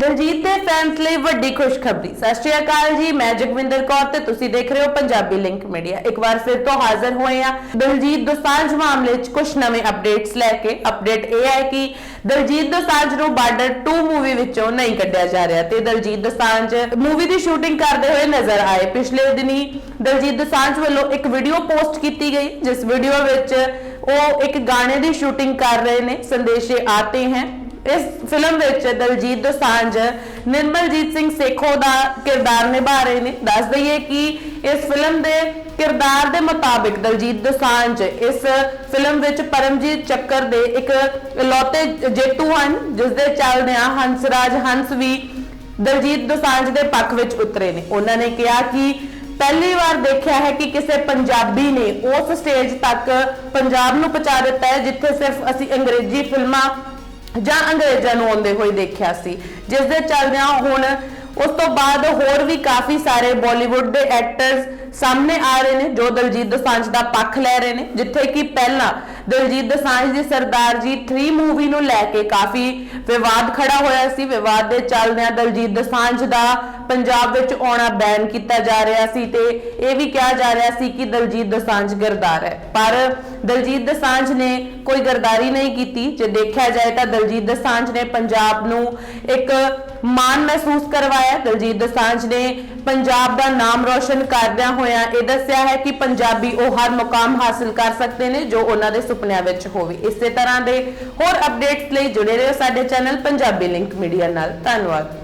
ਦਲਜੀਤ ਦੇ ਫੈਨਸ ਲਈ ਵੱਡੀ ਖੁਸ਼ਖਬਰੀ। ਸਤਿ ਸ਼੍ਰੀ ਅਕਾਲ ਜੀ, ਮੈਂ ਜਗਵਿੰਦਰ ਕੌਰ ਤੇ ਤੁਸੀਂ ਦੇਖ ਰਹੇ ਹੋ ਪੰਜਾਬੀ ਲਿੰਕ ਮੀਡੀਆ ਇੱਕ ਵਾਰ ਫਿਰ ਤੋਂ ਹਾਜ਼ਰ ਹੋਏ ਆ ਦਲਜੀਤ ਦੋਸਾਂਝ ਮਾਮਲੇ 'ਚ ਕੁਝ ਨਵੇਂ ਅਪਡੇਟਸ ਲੈ ਕੇ। ਅਪਡੇਟ ਇਹ ਹੈ ਕਿ ਦਲਜੀਤ ਦੋਸਾਂਝ ਨੂੰ ਬਾਰਡਰ 2 ਮੂਵੀ ਵਿੱਚੋਂ ਨਹੀਂ ਕੱਢਿਆ ਜਾ ਰਿਹਾ ਤੇ ਦਲਜੀਤ ਦੋਸਾਂਝ ਮੂਵੀ ਦੀ ਸ਼ੂਟਿੰਗ ਕਰਦੇ ਹੋਏ ਨਜ਼ਰ ਆਏ। ਪਿਛਲੇ ਦਿਨੀ ਦਲਜੀਤ ਦੋਸਾਂਝ ਵੱਲੋਂ ਇੱਕ ਵੀਡੀਓ ਪੋਸਟ ਕੀਤੀ ਗਈ, ਜਿਸ ਵੀਡੀਓ ਵਿੱਚ ਉਹ ਇੱਕ ਗਾਣੇ ਦੀ ਸ਼ੂਟਿੰਗ ਕਰ ਰਹੇ ਨੇ, ਸੰਦੇਸ਼ੇ ਆਤੇ हैं ਇਸ ਫਿਲਮ ਵਿੱਚ ਦਲਜੀਤ ਦੋਸਾਂਝ, ਨਿਰਮਲਜੀਤ ਸਿੰਘ ਸੇਖੋ ਦਾ ਕਿਰਦਾਰ ਨਿਭਾ ਰਹੇ ਨੇ। ਦੱਸ ਦਈਏ ਕਿ ਇਸ ਫਿਲਮ ਦੇ ਕਿਰਦਾਰ ਦੇ ਮੁਤਾਬਿਕ ਦਲਜੀਤ ਦੋਸਾਂਝ ਇਸ ਫਿਲਮ ਵਿੱਚ ਪਰਮਜੀਤ ਚੱਕਰ ਦੇ ਇੱਕ ਇਲੌਤੇ ਜੇਤੂ ਹਨ ਜਿਸ ਦੇ ਚੱਲਦਿਆਂ ਹੰਸਰਾਜ ਹੰਸ ਵੀ ਦਲਜੀਤ ਦੋਸਾਂਝ ਦੇ ਪੱਖ ਵਿੱਚ ਉਤਰੇ ਨੇ। ਉਹਨਾਂ ਨੇ ਕਿਹਾ ਕਿ ਪਹਿਲੀ ਵਾਰ ਦੇਖਿਆ ਹੈ ਕਿ ਕਿਸੇ ਪੰਜਾਬੀ ਨੇ ਉਸ ਸਟੇਜ ਤੱਕ ਪੰਜਾਬ ਨੂੰ ਪਹੁੰਚਾ ਦਿੱਤਾ ਹੈ, ਜਿੱਥੇ ਸਿਰਫ ਅਸੀਂ ਅੰਗਰੇਜ਼ੀ ਫਿਲਮਾਂ ਜਾਂ ਅੰਗਰੇਜ਼ਾਂ ਨੂੰ ਆਉਂਦੇ ਹੋਏ ਦੇਖਿਆ ਸੀ ਜਿਸ ਦੇ ਚੱਲਦਿਆਂ ਹੁਣ ਉਸ ਤੋਂ ਬਾਅਦ ਹੋਰ ਵੀ ਕਾਫੀ ਸਾਰੇ ਬਾਲੀਵੁੱਡ ਦੇ ਐਕਟਰਸ ਸਾਹਮਣੇ ਆ ਰਹੇ ਨੇ, ਜੋ ਦਲਜੀਤ ਦੋਸਾਂਝ ਦਾ ਪੱਖ ਲੈ ਰਹੇ ਨੇ, ਜਿੱਥੇ ਕਿ ਪਹਿਲਾਂ ਦਲਜੀਤ ਦੋਸਾਂਝ ਦੀ ਸਰਦਾਰ ਜੀ 3 ਮੂਵੀ ਨੂੰ ਲੈ ਕੇ ਕਾਫੀ ਵਿਵਾਦ ਖੜਾ ਹੋਇਆ ਸੀ। ਵਿਵਾਦ ਦੇ ਚੱਲਦਿਆਂ ਦਲਜੀਤ ਦੋਸਾਂਝ ਦਾ ਪੰਜਾਬ ਵਿੱਚ ਆਉਣਾ ਬੈਨ ਕੀਤਾ ਜਾ ਰਿਹਾ ਸੀ ਤੇ ਇਹ ਵੀ ਕਿਹਾ ਜਾ ਰਿਹਾ ਸੀ ਕਿ ਦਲਜੀਤ ਦੋਸਾਂਝ ਗਰਦਾਰ ਹੈ। ਪਰ ਦਲਜੀਤ ਦੋਸਾਂਝ ਨੇ ਕੋਈ ਗਰਦਾਰੀ ਨਹੀਂ ਕੀਤੀ। ਜੇ ਦੇਖਿਆ ਜਾਏ ਤਾਂ ਦਲਜੀਤ ਦੋਸਾਂਝ ਨੇ ਪੰਜਾਬ ਨੂੰ ਇੱਕ ਮਾਣ ਮਹਿਸੂਸ ਕਰਵਾਇਆ। ਦਲਜੀਤ ਦੋਸਾਂਝ ਨੇ ਪੰਜਾਬ ਦਾ ਨਾਮ ਰੋਸ਼ਨ ਕਰਦਿਆਂ ਹੋਇਆ, ਇਹ ਦੱਸਿਆ ਹੈ ਕਿ ਪੰਜਾਬੀ ਉਹ ਹਰ ਮੁਕਾਮ ਹਾਸਲ ਕਰ ਸਕਦੇ ਨੇ ਜੋ ਉਹਨਾਂ ਦੇ ਸੁਪਨਿਆਂ ਵਿੱਚ ਹੋਵੇ। ਇਸੇ ਤਰ੍ਹਾਂ ਦੇ ਹੋਰ ਅਪਡੇਟਸ ਲਈ ਜੁੜੇ ਰਹੋ ਸਾਡੇ ਚੈਨਲ ਪੰਜਾਬੀ ਲਿੰਕ ਮੀਡੀਆ ਨਾਲ। ਧੰਨਵਾਦ।